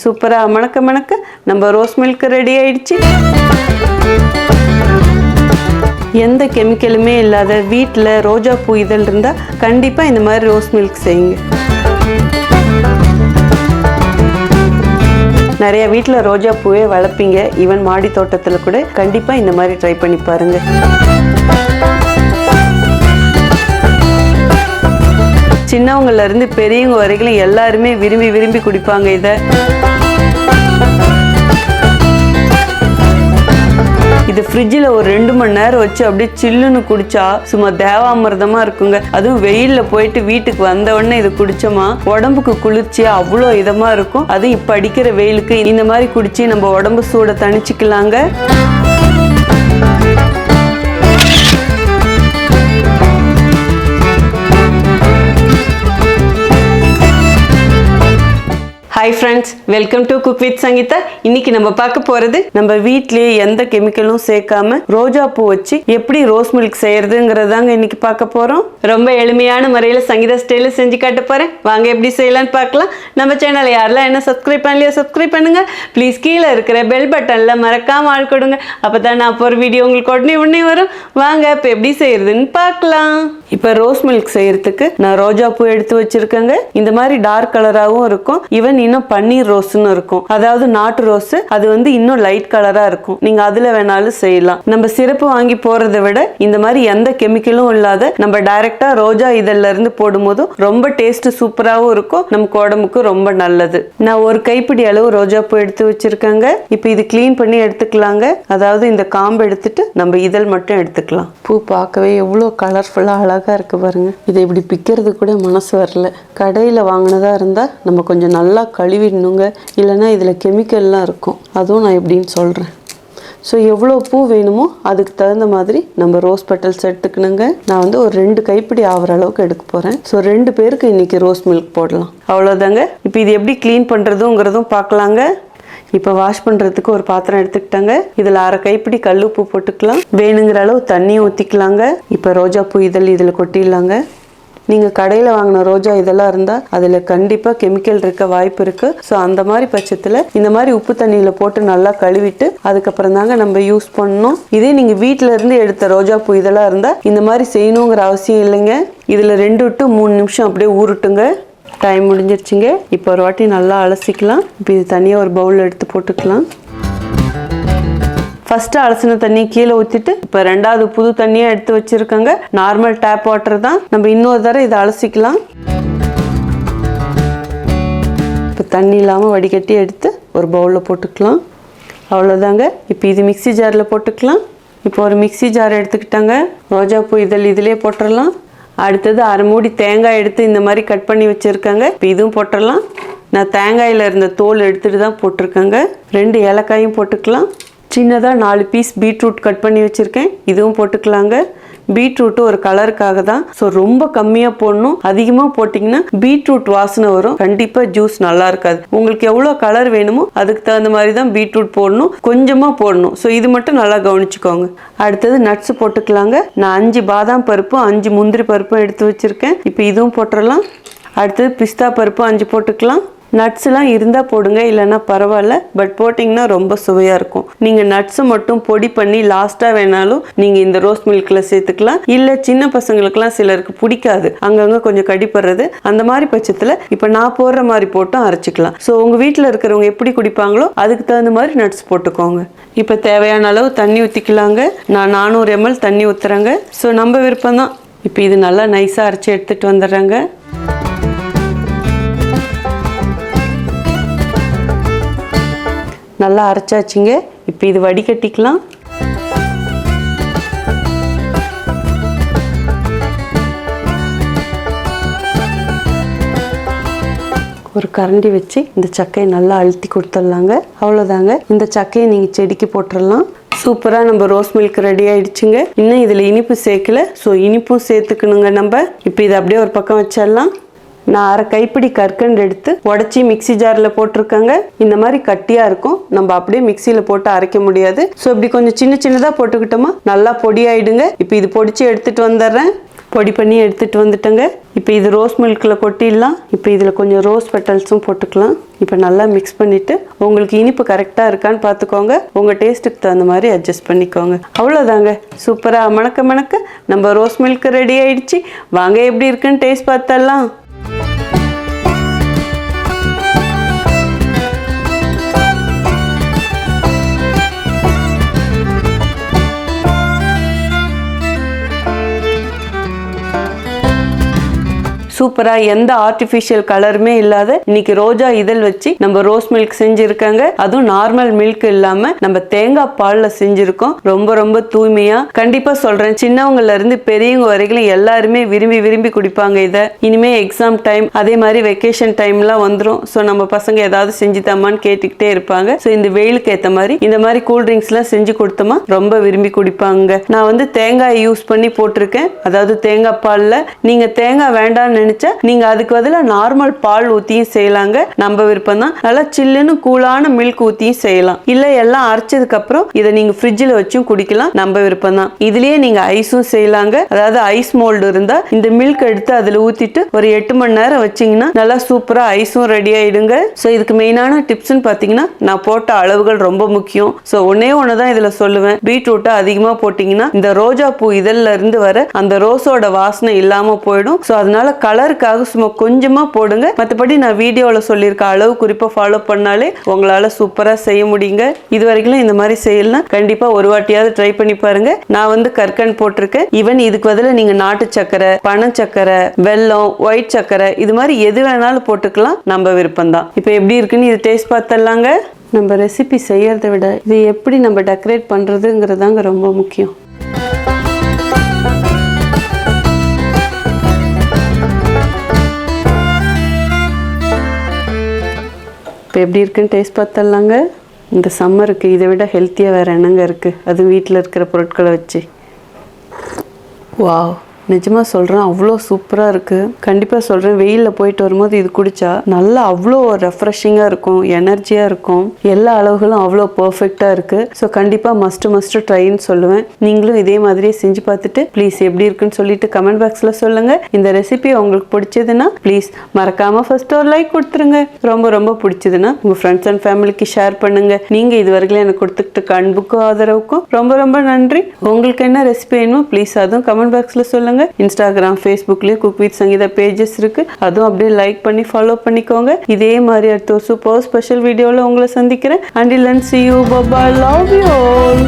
சூப்பராக மணக்க மணக்க நம்ம ரோஸ் மில்க் ரெடி ஆயிடுச்சு. எந்த கெமிக்கலுமே இல்லாத வீட்டில் ரோஜா பூ இதழ் இருந்தால் கண்டிப்பாக இந்த மாதிரி ரோஸ் மில்க் செய்யுங்க. நிறைய வீட்டில் ரோஜா பூவே வளர்ப்பீங்க. ஈவன் மாடி தோட்டத்தில் கூட கண்டிப்பாக இந்த மாதிரி ட்ரை பண்ணி பாருங்கள் சின்னவங்கள்ல இருந்து பெரியவங்க வரைக்கும் எல்லாருமே விரும்பி விரும்பி குடிப்பாங்க இதை. இது ஃப்ரிட்ஜில் ஒரு ரெண்டு மணி நேரம் வச்சு அப்படியே சில்லுன்னு குடிச்சா சும்மா தேவாமிரதமாக இருக்குங்க. அதுவும் வெயிலில் போயிட்டு வீட்டுக்கு வந்த உடனே இது குடிச்சோமா உடம்புக்கு குளிர்ச்சியாக அவ்வளோ இதமாக இருக்கும். அதுவும் இப்போ அடிக்கிற வெயிலுக்கு இந்த மாதிரி குடிச்சு நம்ம உடம்பு சூட தணிச்சிக்கலாங்க. Hi friends welcome to cook with Sangeetha இன்னைக்கு நம்ம பார்க்க போறது நம்ம வீட்லயே எந்த கெமிக்கலும் சேர்க்காம ரோஜா பூ வச்சு எப்படி ரோஸ் மில்க் செய்யறதுங்கிறதாங்க இன்னைக்கு பார்க்க போறோம். ரொம்ப எளிமையான முறையில் சங்கீதா ஸ்டைல செஞ்சு காட்ட போறேன். வாங்க எப்படி செய்யலாம்னு பார்க்கலாம். நம்ம சேனல் யாரெல்லாம் என்ன சப்ஸ்கிரைப் பண்ணலையோ சப்ஸ்கிரைப் பண்ணுங்க. ப்ளீஸ் கீழே இருக்கிற பெல் பட்டன்ல மறக்காம ஆள் கொடுங்க. அப்பதான் நான் போகிற வீடியோ உங்களுக்கு உடனே உடனே வரும். வாங்க இப்போ எப்படி செய்யறதுன்னு பார்க்கலாம். இப்போ ரோஸ் மில்க் செய்யறதுக்கு நான் ரோஜா பூ எடுத்து வச்சிருக்கேங்க. இந்த மாதிரி டார்க் கலராகவும் இருக்கும். ஈவன் இன்னும் பன்னீர் ரோஸ்னு இருக்கும். அதாவது நாட்டு ரோஸ் அது வந்து இன்னும் லைட் கலரா இருக்கும். நீங்க அதுல வேணாலும் செய்யலாம். நம்ம சிறப்பு வாங்கி போறதை விட இந்த மாதிரி எந்த கெமிக்கலும் இல்லாத நம்ம டைரக்டா ரோஜா இதழ்ல இருந்து போடும்போதும் ரொம்ப டேஸ்ட் சூப்பராகவும் இருக்கும். நமக்கு உடம்புக்கு ரொம்ப நல்லது. நான் ஒரு கைப்பிடி அளவு ரோஜா பூ எடுத்து வச்சிருக்கேங்க. இப்போ இது க்ளீன் பண்ணி எடுத்துக்கலாங்க. அதாவது இந்த காம்பு எடுத்துட்டு நம்ம இதழ் மட்டும் எடுத்துக்கலாம். பூ பார்க்கவே எவ்வளோ கலர்ஃபுல்லாக அழகாக இருக்கு பாருங்க. இதை இப்படி பிக்கிறது கூட மனசு வரல. கடையில் வாங்கினதா இருந்தால் நம்ம கொஞ்சம் நல்லா கழுவிடணுங்க. இல்லைன்னா இதில் கெமிக்கல்லாம் இருக்கும். அதுவும் நான் எப்படின்னு சொல்கிறேன் ஸோ எவ்வளோ பூ வேணுமோ அதுக்கு தகுந்த மாதிரி நம்ம ரோஸ் பெட்டல்ஸ் எடுத்துக்கணுங்க. நான் வந்து ஒரு ரெண்டு கைப்பிடி ஆகிற அளவுக்கு எடுக்க போகிறேன் ஸோ ரெண்டு பேருக்கு இன்றைக்கி ரோஸ் மில்க் போடலாம். அவ்வளோதாங்க இப்போ இது எப்படி க்ளீன் பண்ணுறதுங்கிறதும் பார்க்கலாங்க. இப்போ வாஷ் பண்ணுறதுக்கு ஒரு பாத்திரம் எடுத்துக்கிட்டாங்க. இதில் அரை கைப்பிடி கல் உப்பு போட்டுக்கலாம். வேணுங்கிற அளவு தண்ணியும் ஊற்றிக்கலாங்க இப்போ ரோஜா பூ இதழ் இதில் கொட்டிடலாங்க. நீங்கள் கடையில் வாங்கின ரோஜா இதெல்லாம் இருந்தால் அதில் கண்டிப்பாக கெமிக்கல் இருக்க வாய்ப்பு இருக்குது ஸோ அந்த மாதிரி பட்சத்தில் இந்த மாதிரி உப்பு தண்ணியில் போட்டு நல்லா கழுவிட்டு அதுக்கப்புறம் தாங்க நம்ம யூஸ் பண்ணணும். இதே நீங்கள் வீட்டில் இருந்து எடுத்த ரோஜா பூ இதெல்லாம் இருந்தால் இந்த மாதிரி செய்யணுங்கிற அவசியம் இல்லைங்க. இதில் ரெண்டு டு மூணு நிமிஷம் அப்படியே ஊருட்டுங்க டைம் முடிஞ்சிருச்சுங்க. இப்போ ஒரு வாட்டி நல்லா அலசிக்கலாம். இப்போ இது தனியாக ஒரு பவுலில் எடுத்து போட்டுக்கலாம். ஃபஸ்ட்டு அலசின தண்ணி கீழே ஊற்றிட்டு இப்போ ரெண்டாவது புது தண்ணியாக எடுத்து வச்சுருக்கோங்க. நார்மல் டேப் வாட்டர் தான். நம்ம இன்னொரு தடவை இதை அலசிக்கலாம். இப்போ தண்ணி இல்லாமல் வடிகட்டி எடுத்து ஒரு பவுலில் போட்டுக்கலாம். அவ்வளோதாங்க இப்போ இது மிக்ஸி ஜாரில் போட்டுக்கலாம். இப்போ ஒரு மிக்ஸி ஜார் எடுத்துக்கிட்டாங்க. ரோஜா பூ இதழ் இதிலே போட்டுடலாம் அடுத்தது அரை மூடி தேங்காய் எடுத்து இந்த மாதிரி கட் பண்ணி வச்சுருக்காங்க. இப்போ இதுவும் போட்டுடலாம் நான் தேங்காயில் இருந்த தோல் எடுத்துகிட்டு தான் போட்டிருக்கேங்க. ரெண்டு ஏலக்காயும் போட்டுக்கலாம். சின்னதாக நாலு பீஸ் பீட்ரூட் கட் பண்ணி வச்சுருக்கேன். இதுவும் போட்டுக்கலாங்க. பீட்ரூட்டு ஒரு கலருக்காக தான் ஸோ ரொம்ப கம்மியாக போடணும். அதிகமாக போட்டிங்கன்னா பீட்ரூட் வாசனை வரும். கண்டிப்பாக ஜூஸ் நல்லா இருக்காது. உங்களுக்கு எவ்வளோ கலர் வேணுமோ அதுக்கு தகுந்த மாதிரி தான் பீட்ரூட் போடணும். கொஞ்சமாக போடணும். ஸோ இது மட்டும் நல்லா கவனிச்சுக்கோங்க. அடுத்தது நட்ஸ் போட்டுக்கலாங்க. நான் அஞ்சு பாதாம் பருப்பும் அஞ்சு முந்திரி பருப்பும் எடுத்து வச்சுருக்கேன். இப்போ இதுவும் போட்டுடலாம் அடுத்தது பிஸ்தா பருப்பும் அஞ்சு போட்டுக்கலாம். நட்ஸ்லாம் இருந்தால் போடுங்க இல்லைன்னா பரவாயில்ல பட் போட்டிங்கன்னா ரொம்ப சுவையாக இருக்கும். நீங்கள் நட்ஸை மட்டும் பொடி பண்ணி லாஸ்ட்டாக வேணாலும் நீங்கள் இந்த ரோஸ் மில்கில் சேர்த்துக்கலாம். இல்லை சின்ன பசங்களுக்குலாம் சிலருக்கு பிடிக்காது. அங்கங்கே கொஞ்சம் கடிப்படுறது அந்த மாதிரி பட்சத்தில் இப்போ நான் போடுற மாதிரி போட்டும் அரைச்சிக்கலாம். ஸோ உங்கள் வீட்டில் இருக்கிறவங்க எப்படி குடிப்பாங்களோ அதுக்கு தகுந்த மாதிரி நட்ஸ் போட்டுக்கோங்க. இப்போ தேவையான அளவு தண்ணி ஊற்றிக்கலாங்க நான் நானூறு எம்எல் தண்ணி ஊற்றுறேங்க ஸோ நம்ம விருப்பம் தான் இப்போ இது நல்லா நைஸாக அரைச்சி எடுத்துகிட்டு வந்துடுறேங்க. நல்லா அரைச்சாச்சுங்க. இப்போ இது வடிகட்டிக்கலாம். ஒரு கரண்டி வச்சு இந்த சக்கையை நல்லா அழுத்தி கொடுத்துடலாங்க. அவ்வளோதாங்க இந்த சக்கையை நீங்கள் செடிக்கு போட்டுடலாம். சூப்பராக நம்ம ரோஸ் மில்க் ரெடி ஆயிடுச்சுங்க. இன்னும் இதில் இனிப்பு சேர்க்கல. ஸோ இனிப்பும் சேர்த்துக்கணுங்க நம்ம. இப்போ இதை அப்படியே ஒரு பக்கம் வச்சிடலாம். நான் அரை கைப்பிடி கற்கண்டு எடுத்து உடச்சி மிக்ஸி ஜாரில் போட்டிருக்கேங்க. இந்த மாதிரி கட்டியாக இருக்கும். நம்ம அப்படியே மிக்சியில் போட்டு அரைக்க முடியாது. ஸோ இப்படி கொஞ்சம் சின்ன சின்னதாக போட்டுக்கிட்டோமா நல்லா பொடி ஆயிடுங்க இப்போ இது பொடிச்சு எடுத்துகிட்டு வந்துடுறேன். பொடி பண்ணி எடுத்துட்டு வந்துட்டேங்க. இப்போ இது ரோஸ் மில்கில் கொட்டிடலாம். இப்போ இதில் கொஞ்சம் ரோஸ் பெட்டல்ஸும் போட்டுக்கலாம். இப்போ நல்லா மிக்ஸ் பண்ணிவிட்டு உங்களுக்கு இனிப்பு கரெக்டாக இருக்கான்னு பார்த்துக்கோங்க உங்கள் டேஸ்ட்டுக்கு தகுந்த மாதிரி அட்ஜஸ்ட் பண்ணிக்கோங்க. அவ்வளோதாங்க சூப்பராக மணக்க மணக்க நம்ம ரோஸ் மில்க் ரெடி ஆயிடுச்சு. வாங்க எப்படி இருக்குன்னு டேஸ்ட் பார்த்தரலாம் சூப்பராக எந்த ஆர்டிஃபிஷியல் கலருமே இல்லாத இன்னைக்கு ரோஜா இதழ் வச்சு நம்ம ரோஸ் மில்க் செஞ்சுருக்காங்க. அதுவும் நார்மல் மில்க் இல்லாம நம்ம தேங்காய் பால்ல செஞ்சிருக்கோம். ரொம்ப ரொம்ப தூய்மையா. கண்டிப்பா சொல்றேன் சின்னவங்கல இருந்து பெரியவங்க வரைக்கும் எல்லாருமே விரும்பி விரும்பி குடிப்பாங்க இதை. இனிமே எக்ஸாம் டைம் அதே மாதிரி வெக்கேஷன் டைம்லாம் வந்துடும் ஸோ நம்ம பசங்க ஏதாவது செஞ்சு தாமான்னு கேட்டுக்கிட்டே இருப்பாங்க. ஸோ இந்த வெயிலுக்கு ஏற்ற மாதிரி இந்த மாதிரி கூல் ட்ரிங்க்ஸ்லாம் செஞ்சு கொடுத்தோமா ரொம்ப விரும்பி குடிப்பாங்க. நான் வந்து தேங்காய் யூஸ் பண்ணி போட்டிருக்கேன். அதாவது தேங்காய் பாலில் நீங்க தேங்காய் வேண்டாம்னு நினைச்சா நீங்க அதுக்கு பதிலாக நார்மல் பால் ஊற்றியும் செய்யலாங்க. நம்ம விருப்பம் தான் நல்லா சில்லுன்னு கூலான மில்க் ஊற்றியும் செய்யலாம். இல்லை எல்லாம் அரைச்சதுக்கு அப்புறம் இதை நீங்க ஃப்ரிட்ஜில் வச்சும் குடிக்கலாம். நம்ம விருப்பம் தான் இதுலயே நீங்க ஐஸும் செய்யலாங்க. அதாவது ஐஸ் மோல்டு இருந்தா இந்த மில்க் எடுத்து அதில் ஊற்றிட்டு ஒரு எட்டு மணி நேரம் வச்சீங்கன்னா நல்லா சூப்பரா ஐஸும் ரெடி ஆயிடுங்க. ஸோ இதுக்கு மெயினான டிப்ஸ்னு பார்த்தீங்கன்னா நான் போட்ட அளவுகள் ரொம்ப முக்கியம். ஸோ ஒன்னே ஒன்று தான் இதில் சொல்லுவேன். பீட்ரூட்டை அதிகமாக போட்டிங்கன்னா இந்த ரோஜா பூ இதழ்ல இருந்து வர அந்த ரோஸோட வாசனை இல்லாமல் போயிடும். ஸோ அதனால கலருக்காக சும்மா கொஞ்சமாக போடுங்க. மற்றபடி நான் வீடியோவில் சொல்லியிருக்க அளவு குறிப்பாக ஃபாலோ பண்ணாலே உங்களால் சூப்பராக செய்ய முடியுங்க. இது வரைக்கும் இந்த மாதிரி செய்யலாம் கண்டிப்பாக ஒரு வாட்டியாவது ட்ரை பண்ணி பாருங்க. நான் வந்து கற்கன் போட்டிருக்கேன். ஈவன் இதுக்கு பதிலாக நீங்கள் நாட்டு சக்கரை பனை சக்கரை வெல்லம் ஒயிட் சக்கரை இது மாதிரி எது வேணாலும் போட்டுக்கலாம். நம்ம விருப்பம் தான் இப்போ எப்படி இருக்குன்னு இது டேஸ்ட் பார்த்தலாங்க நம்ம ரெசிபி செய்யறதை விட இது எப்படி நம்ம டெக்கரேட் பண்ணுறதுங்கிறதாங்க ரொம்ப முக்கியம். இப்போ எப்படி இருக்குன்னு டேஸ்ட் பார்த்தலாங்க இந்த சம்மருக்கு இதை விட ஹெல்த்தியாக வேறு என்னங்க இருக்குது அது வீட்டில் இருக்கிற பொருட்களை வச்சு. வாவ் நிஜமாக சொல்கிறேன் அவ்வளோ சூப்பராக இருக்குது கண்டிப்பாக சொல்கிறேன் வெயிலில் போயிட்டு வரும்போது இது குடித்தா நல்லா அவ்வளோ ரெஃப்ரெஷிங்காக இருக்கும் எனர்ஜியாக இருக்கும். எல்லா அளவுகளும் அவ்வளோ பர்ஃபெக்டாக இருக்குது ஸோ கண்டிப்பாக மஸ்ட்டு மஸ்ட்டு ட்ரைன்னு சொல்லுவேன். நீங்களும் இதே மாதிரியே செஞ்சு பார்த்துட்டு ப்ளீஸ் எப்படி இருக்குன்னு சொல்லிட்டு கமெண்ட் பாக்ஸில் சொல்லுங்கள் இந்த ரெசிபி உங்களுக்கு பிடிச்சதுன்னா ப்ளீஸ் மறக்காமல் ஃபஸ்ட்டு ஒரு லைக் கொடுத்துருங்க. ரொம்ப ரொம்ப பிடிச்சதுன்னா உங்கள் ஃப்ரெண்ட்ஸ் அண்ட் ஃபேமிலிக்கு ஷேர் பண்ணுங்கள் நீங்கள் இது வரைக்கும் எனக்கு கொடுத்துக்கிட்டு அன்புக்கும் ஆதரவுக்கும் ரொம்ப ரொம்ப நன்றி. உங்களுக்கு என்ன ரெசிபி வேணுமோ ப்ளீஸ் அதுவும் கமெண்ட் பாக்ஸில் சொல்லுங்கள் இன்ஸ்டாகிராம் ஃபேஸ்புக்லேயும் குக் வித் சங்கீதா பேஜஸ் இருக்கு. அதுவும் அப்படியே லைக் பண்ணி ஃபாலோ பண்ணிக்கோங்க. இதே மாதிரி அடுத்த ஒரு சூப்பர் ஸ்பெஷல் வீடியோவில் உங்களை சந்திக்கிறேன். அண்டில் அண்ட் சி யூ பபா லவ் யூ ஆல்